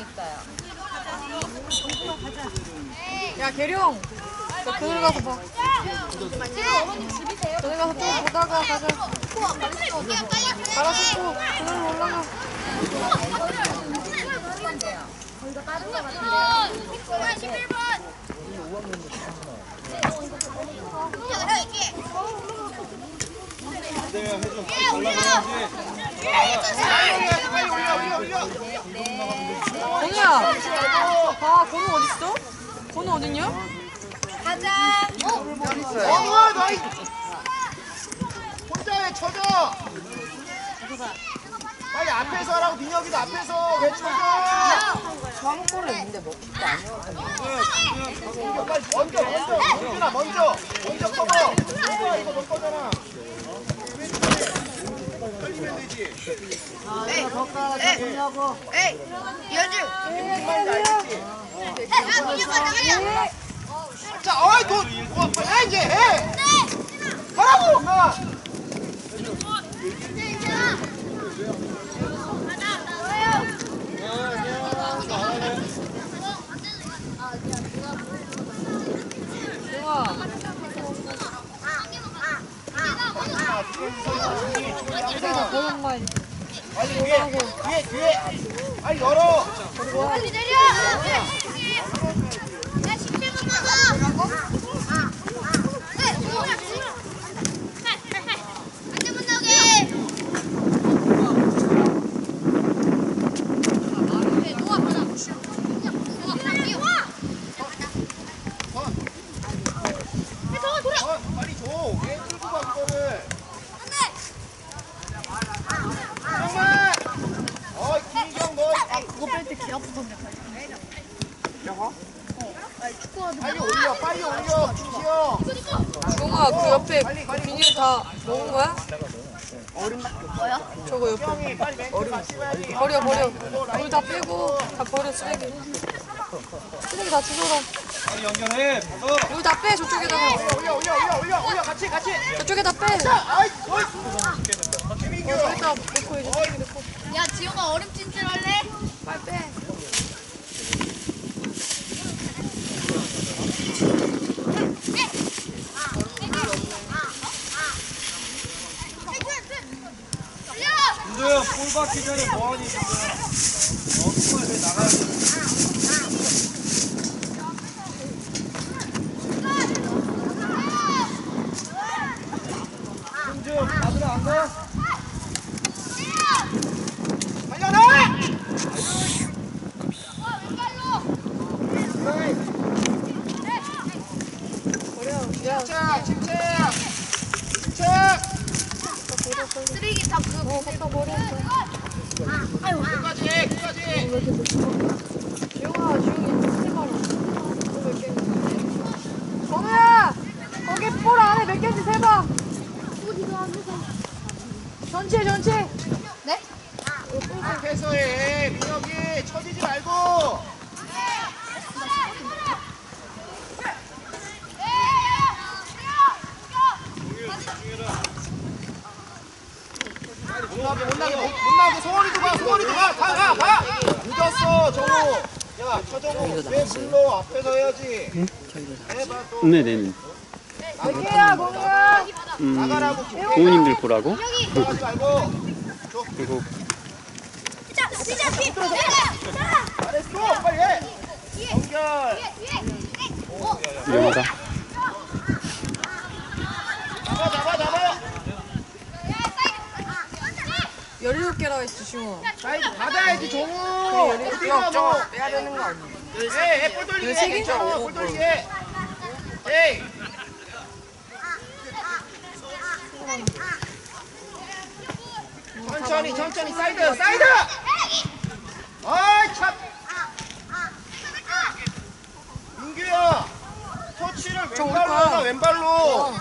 있어요. 야 계룡. 너 그늘 가서 봐. 그늘 가서 또 보다가 가자. 갈아 신고 그늘 올라가. 건우야 아 건우 어딨어? 건우 어딨냐? 어머 너희 혼자. 왜 쳐져 빨리 앞에서 하라고 민혁이도 앞에서. 왜 쳐져 뭐 아니야. 빨리 먼저 먼저. 민준아 먼저. 먼저 커버 이거 이거 너 거잖아 걸리면 되지 에이, 연주. 자 어이 너 뭐, 뭐, 해 이제 해 하라고 영아 여기서 보는 말 빨리 뒤에 뒤에 뒤에 빨리 열어 빨리 내려. 야, 17분 먹어. 안돼 못 나오게. 어, 빨리 줘왜 끌고 가 그거를 정말 어 김경 너 그거 뺄 때 개 아프던데. 빨리 올려 빨리 올려 김시영 중아 그 옆에 그 비닐 다 먹은 거야? 저거 옆에 형이 빨리 멘트 같이 해야지 버려 버려 물 다 빼고 다 버려 쓰레기 쓰레기 다 주워라 빨리 연결해 물다빼 저쪽에다가. 올려 올려 올려 올려 올려 같이 같이. 저쪽에다 빼. 아이 어이. 김민규. 저기다 놓고 놓고 야, 지영아 얼음 찜질 할래? 빨리 빼. 김도영 볼 받기 전에 뭐하니 지금? 어왜 나가야 돼 김도영 받으러 안 가? 달려라! 버려 야 침착 침착 침착 쓰레기 다 그. 어, 갖다 버려 끝까지 해 끝까지 해 지용아 지용이 쓰지 마라 또몇 개. 건우야 거기 볼 안에 몇 개인지 세봐 전체 전체 네? 앞에서 해 민혁이 쳐지지 말고 못 나게 못 나게 못, 못 나게 소원이도 가 소원이도 가가 가. 늦었어 정우. 야 서정우 왜 불러 앞에서 해야지. 해봐 또. 네네네. 음, 나가라고 부모님들 보라고. 하지 말고. 그리고 자, 시작. 잘했어 빨리 해. 연결. 위험하다. 잡아 잡아 잡아 17개라고 했어 지용아 사이드 받아야지 정우. 어디가 뭐 빼야 되는 거 아니야? 에이 볼 돌리기 해 괜찮아 볼 돌리기 해 에이 천천히 천천히 사이드 사이드! 아이 참. 민규야 터치를 저 우리 왼발로. 하나 왼발로.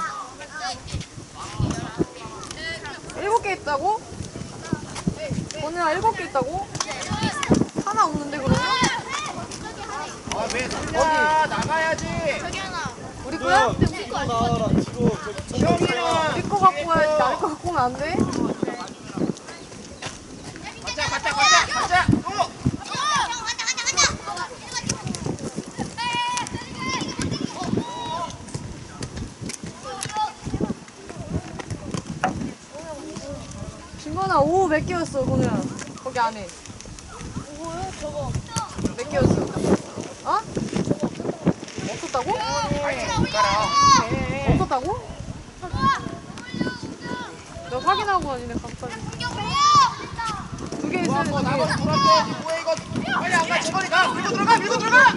일곱 개 있다고? 건우야 일곱 개 있다고? 하나 없는데 그러면? 아왜 거기 나가야지 우리 거야? 형이랑 우리 거 갖고 와야지 남의 거 갖고 오면 안 돼? 가자 가자 가자 가자 또 진건아 개였어 건우야 거기 안에 뭐요? 저거. 몇 개였어? 어? 없었다고? 없었다고? 너 확인하고 아니네 갑자기 두개 있어야 돼 이거? 빨리 안 가. 재건이 가. 밀고 들어가. 밀고 들어가.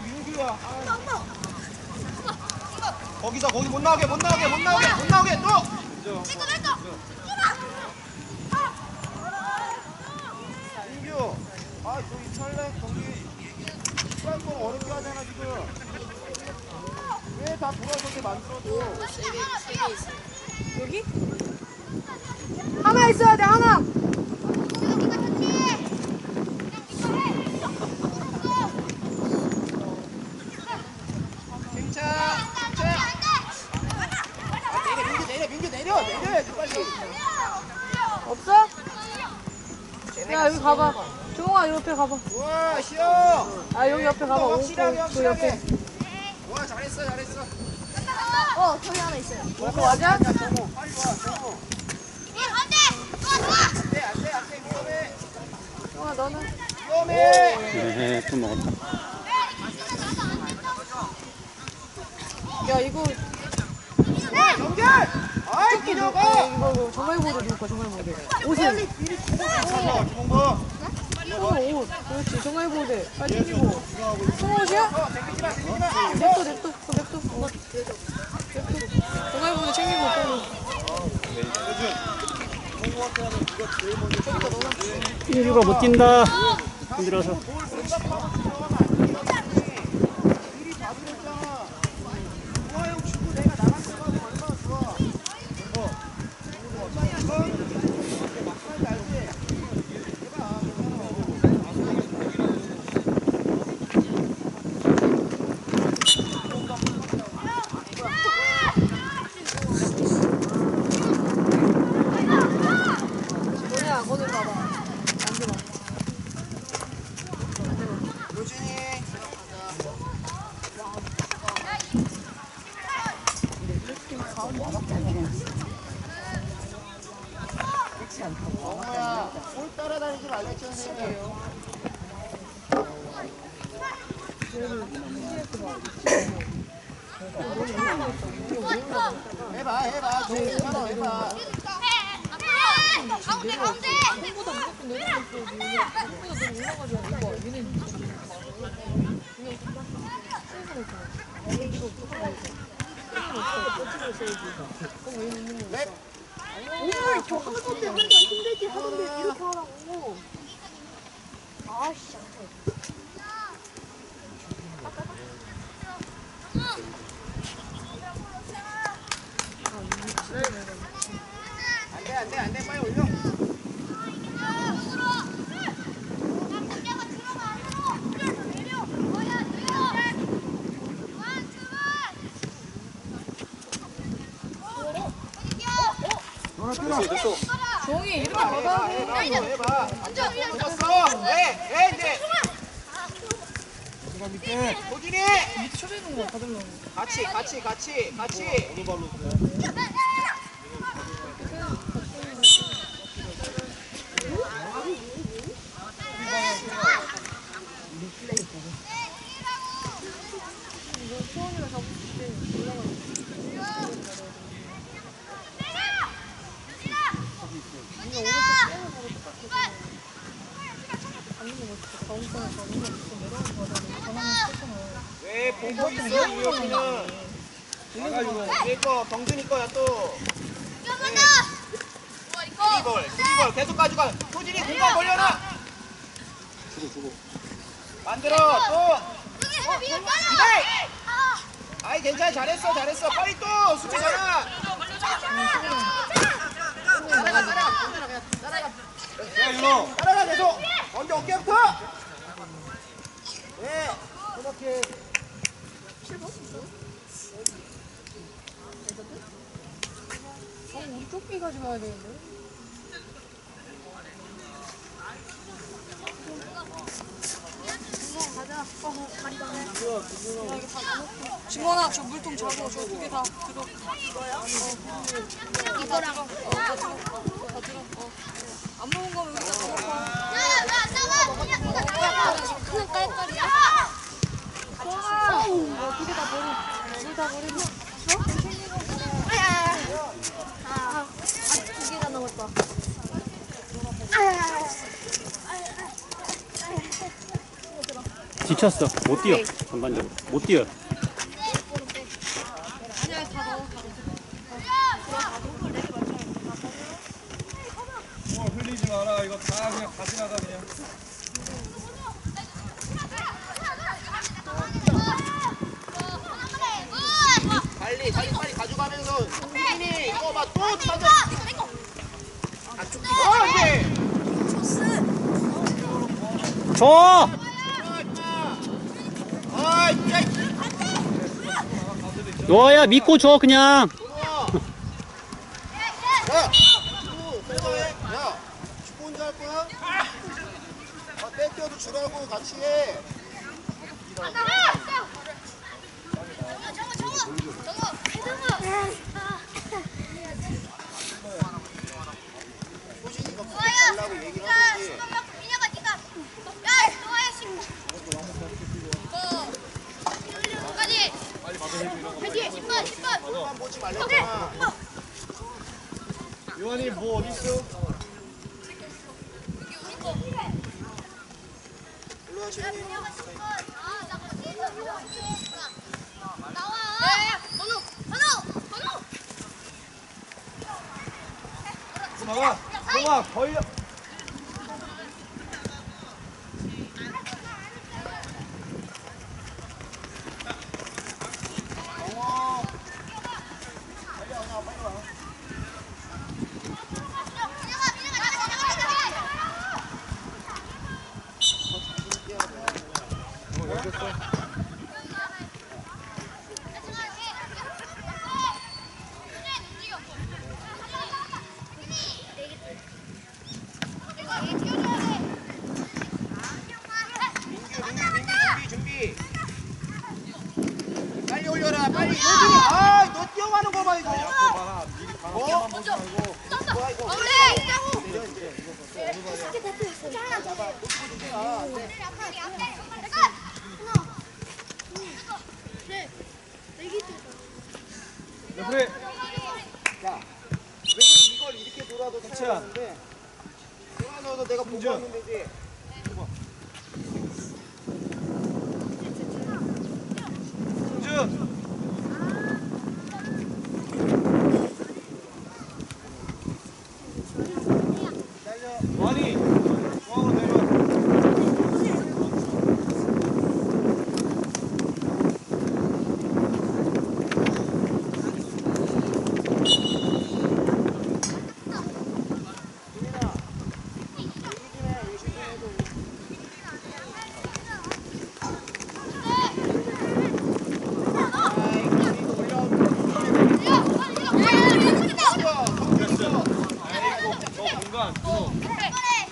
민규야. 아. 거기서 거기 못 나오게 못 나오게 못 나오게 못 나오게 또. 别走别走 종아 옆에 가봐 우와 시영. 아 여기 옆에 가봐 오, 그, 확실하게 그 확실하게. 옆에 와 잘했어 잘했어. 어, 저기 하나 있어요. 그거 맞아? 정우 빨리 와 정우. 안돼 안 돼 안 돼 위험해 종아 너는? 위험해. 네, 또 먹었다. 야 이거 와 연결. 아이 이거 기녀가. 이거 이거 정말 보드 누울 거야 정말 보드 옷은 주 먹. 어옷 그렇지 정말보드 빨리? 어마 댕기지 마. 냅둬 냅둬 그거 냅둬 어. 냅둬 정말보드 챙기고 빨리 민규가 못 뛴다. 힘들어서. 미리 봐주랬잖아. 우와 형 주고 내가 나갔을 거 얼마나 좋아. 어. 이거 막판이 알지? 해봐. 너냐 거기 가봐 앉아봐 로진이. 정우야, 볼 따라다니지 말랬지 선생님. 해봐, 해봐. 정우 따라 해봐. 가운데, 가운데. 랩. 오늘 저 하던데 혼자 힘들게 하던데 이렇게 하라고 아씨. 안 돼, 안 돼, 안 돼. 빨리 올려. 종이 해봐, 해봐. 왜? 왜 이제? 도진이. 쳐주는 거야 받으려고 같이, 같이, 같이, 같이. 왜 본거 있어, 우혁이는. 얘 거, 경준이 거야 또. 계속 가져가. 도진이 공간 벌려놔. 만들어, 또. 기다려. 아이 괜찮아 잘했어 잘했어 빨리 또 수비 잘하 따라가 따라가 경준아 그냥 따라가 야 윤호 따라가 계속 먼저 어깨부터 네 그렇게 어 우리 조끼 가져가야 되는데 가자. 진건아 저 물통 잡고 저두개다 들어. 이거랑 어, 다 들어. 어, 다 들어. 어. 안 먹은 거면 여기다 넣어놓고. 그냥 깔깔이야. 어, 두개 다 버려. 물다 버리고. 두 개가 남았다. 지쳤어. 못 뛰어. 전반적으로. 못 뛰어. 아니야 다 넣어. 다 넣어. 어, 흘리지 마라. 이거 다 그냥 가져나가 그냥. 빨리 빨리 빨리 가져가면서 승민이 이거 봐또 찾아. 아 죽기 어 이제. 줘! 너야 믿고 줘 그냥. 야, 축구 혼자해? 야, 축구 혼자 할 거야? 아, 뺏겨도 주라고 같이 해. 소진이가 그때 달라고 얘기를 하는지. 그만 보지 말랬잖아. 요한이 뭐 어디 있어? 일로 와, 지훈이. 나가. 동아, 걸려. 동아. 빨리 와, 빨리 와. 민규, 민규, 준비, 준비. 빨리 올려라, 빨리. 요준이, 아, 너 뛰어가는 거 봐, 이거. 어? 뭐야, 이거. 내려, 이제. 그래. 야, 왜 이걸 이렇게 돌아도 괜찮은데? 동아 너도 내가 보고 하면 되지. 승준. 달려. 많이. 중앙으로 내려. 민아. 얘기 좀 해. 열심히 해도. 아이, 그리고 올라오고.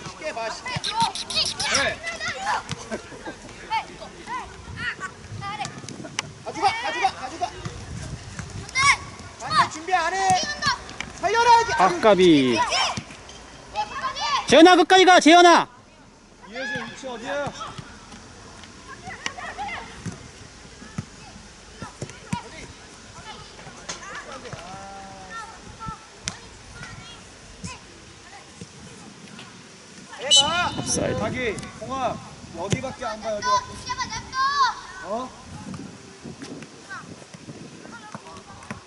쉽게 봐, 쉽게. 가져가, 가져가, 가져가. 안돼 준비 안 해. 살려라 이제. 아 까비. 재현아 끝까지 가 재현아. 이혜진 위치 어디야? 해봐. 사이드. 자기 공아 여기밖에 안가 여기. 어?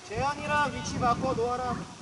재현이랑 위치 바꿔 놓아라.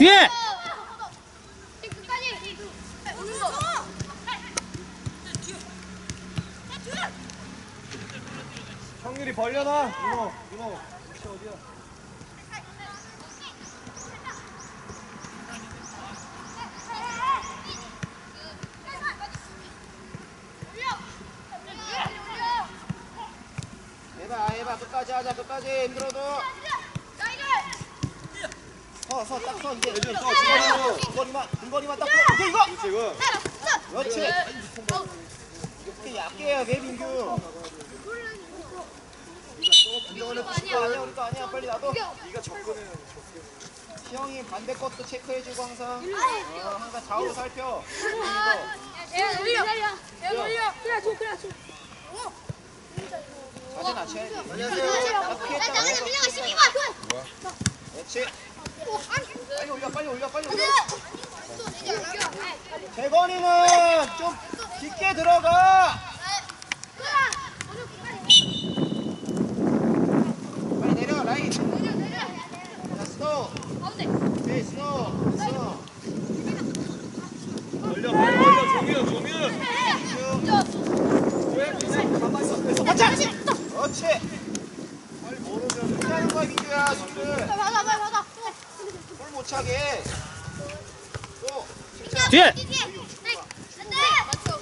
뒤에! 형률이 벌려놔! 윤호, 윤호. 위치 어디야? 끝까지 하자, 끝까지. 힘들어도. 서 서 딱 서 이제 이제 서 중거리로 중거리만 중거리만 딱 서. 이거 이거 지금 그렇지 이렇게 얇게 해야 돼 민규 이거는 부신 거 아니야 우리 거 아니야 빨리 놔둬 네가 접근해 시영이 반대 것도 체크해주고 항상 어, 항상 좌우로 살펴 이거 올려. 야 올려. 그래 줘 그래 줘. 자세 낮춰야지 안녕하세요 어떻게 했잖아 그렇지 빨리 올려 빨리 올려 빨리 올려 재건이는 좀 깊게 들어가. 빨리 내려 라인. 자 스노우 네 스노우 스노우 걸려 걸려 종윤 종윤 맞자 그렇지 빨리 이렇게 하는 거야 민규야 수비를 받아 받아 받아. 볼못 차게 또 진짜 뒤에! 안돼. 맞춰.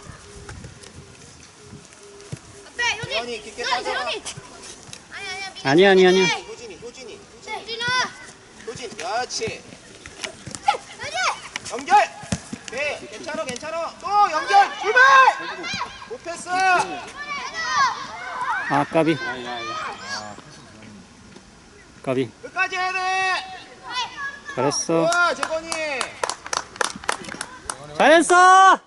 앞에 효진. 재현이 깊게 재현이. 아니 아니야, 아니야. 효진이 효진이 효진아. 효진 그렇지. 연결 네 괜찮아 괜찮아 또 연결 출발 못 패스 아, 까비. 까비. 끝까지 해야 돼 잘했어. 좋아 재건이 잘했어!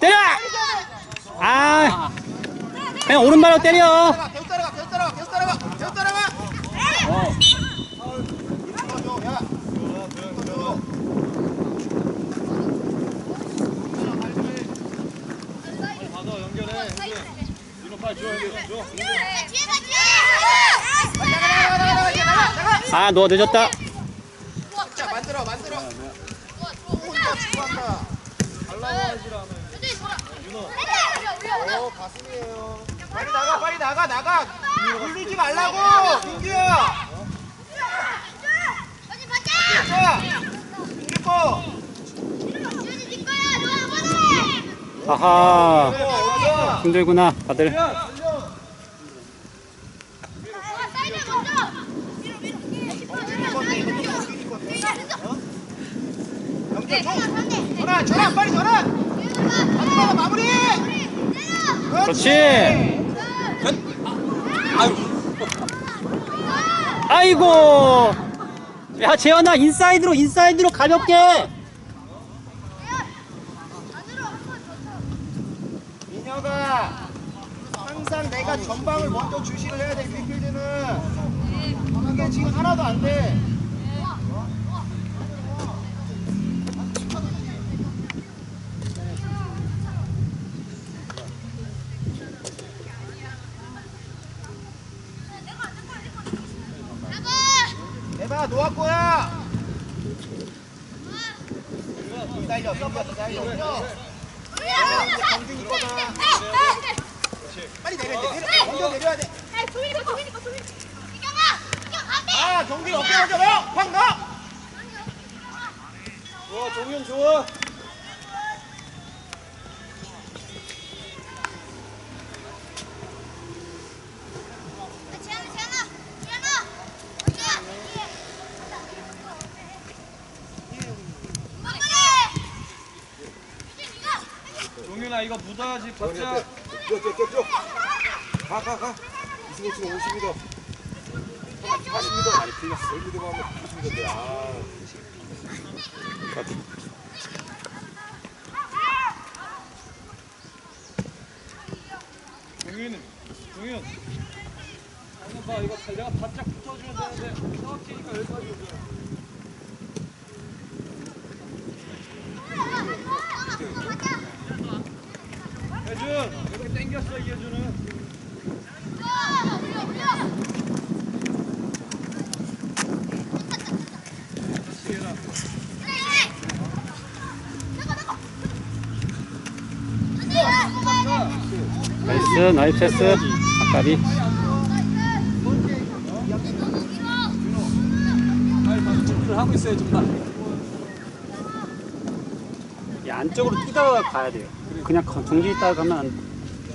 때려! 아, 그냥 오른발로 때려. 따라가 계속 따라가 계속 따라가 계속 따라가 계속 따라가 어. 줘, 야. 줘. 받아 연결해 윤호 빨리 줘 연결 줘 뒤에 가 뒤에. 나가 나가 나가 이제 나가 나가 아, 너 늦었다. 자 만들어 만들어 혼자 어 가슴이에요 빨리 나가 빨리 나가 나가 물리지 말라고 민규야 민규 거. 하하. 힘들구나, 다들. 사이드 연결 줘 전환. 전환 빨리 전환. 마지막에 마무리. 그렇지. 아이고. 야, 재현아, 인사이드로, 인사이드로 가볍게. 민혁아 항상 내가 전방을 먼저 주시를 해야 돼 미필드는. 이게 지금 하나도 안 돼 대박 노아 거야 내려 먼저 내려야 돼 아, 경빈 어깨 먼저 넣어! 확 넣어! 좋아 종윤 좋아 종윤아 이거 묻어야지 받자 쭉쭉쭉쭉 가, 가, 가. 이승호 씨는 50m. 40m. 아니, 틀렸어. 1m 가면 90m인데. 아. 종윤 종윤 방금 봐 이거 내가 바짝 붙어주면 되는데 정확히니까 여기까지 혜 땡겼어 이어주는 나이스 나이스 패스. 아까비. 하고 안쪽으로 뛰다가 가야 돼요. 그냥 정지 있다가 가면 안 돼요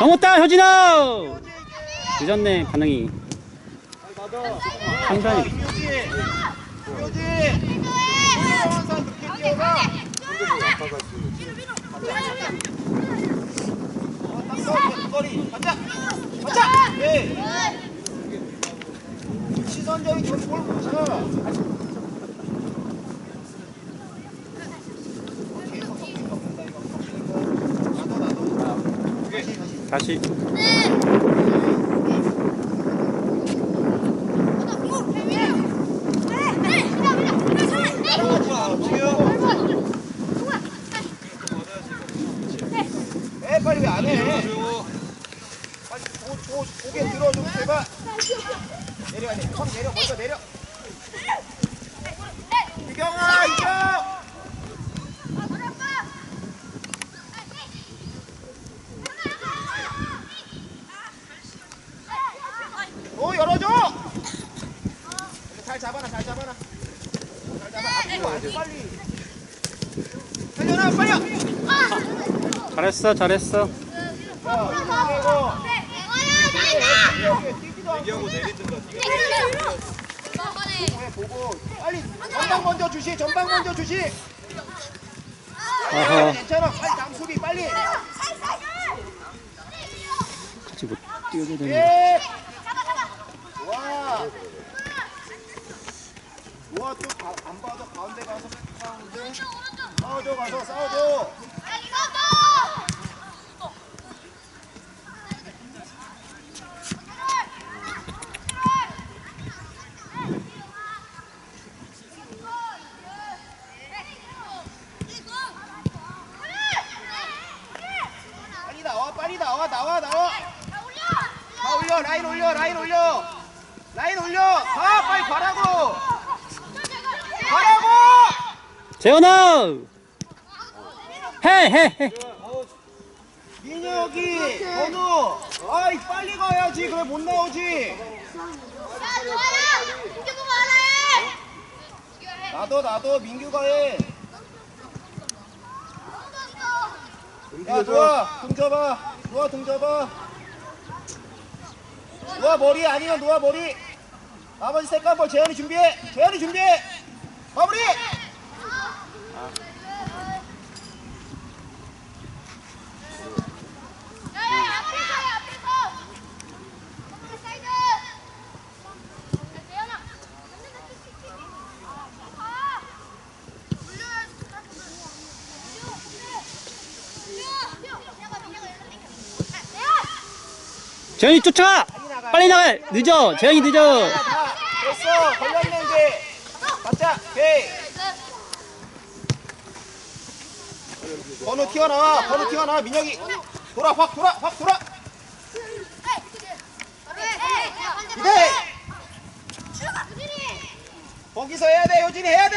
넘었다 효진아. 늦었네 반응이. 가자 네 시선적인 볼 보자 계속 덮는 거 본다 이거 덮는 거 나도 나도 다시 다시 다시. 에 빨리 왜 안 해? 빨리 고, 고, 고개 들어 좀 제발. 내려야 돼. 형 내려 먼저 내려. 이경아 이경. 오 열어줘. 잘 잡아놔 잘 잡아놔. 잘 잡아. 앞으로 안 빨리. 살려놔 빨리. 자, 잘했어 잘했어. 보고 빨리 전방 먼저 주시 전방 먼저 주시 어허. 괜찮아 빨리 남수비 빨리 같이 못 뛰어도 되는. 예 와. 우와 또안 봐도 가운데 가서 싸우는데. 싸워줘 가서 싸워줘 빨리 나와 빨리 나와 나와 나와 다 올려 라인 올려 라인 올려 라인 올려 가 빨리 가라고 가라고 재현아. 해 해 해. 민혁이 건우. 아이 빨리 가야지. 그래 못 나오지. 나도 나도. 민규가 해 야 노아. 등 잡아 노아 등 잡아 노아 머리. 아니면 노아 머리. 나머지 색깔볼 재현이 준비해. 재현이 준비해. 마무리 재현이 쫓아. 빨리 나가. 늦어. 재현이 늦어. 다 됐어 걸렸는데 맞자 오케이 번호 튀어나와. 번호 튀어나와. 민혁이. 돌아 확 돌아 확 돌아. 네. 거기서 해야 돼돼 해야 돼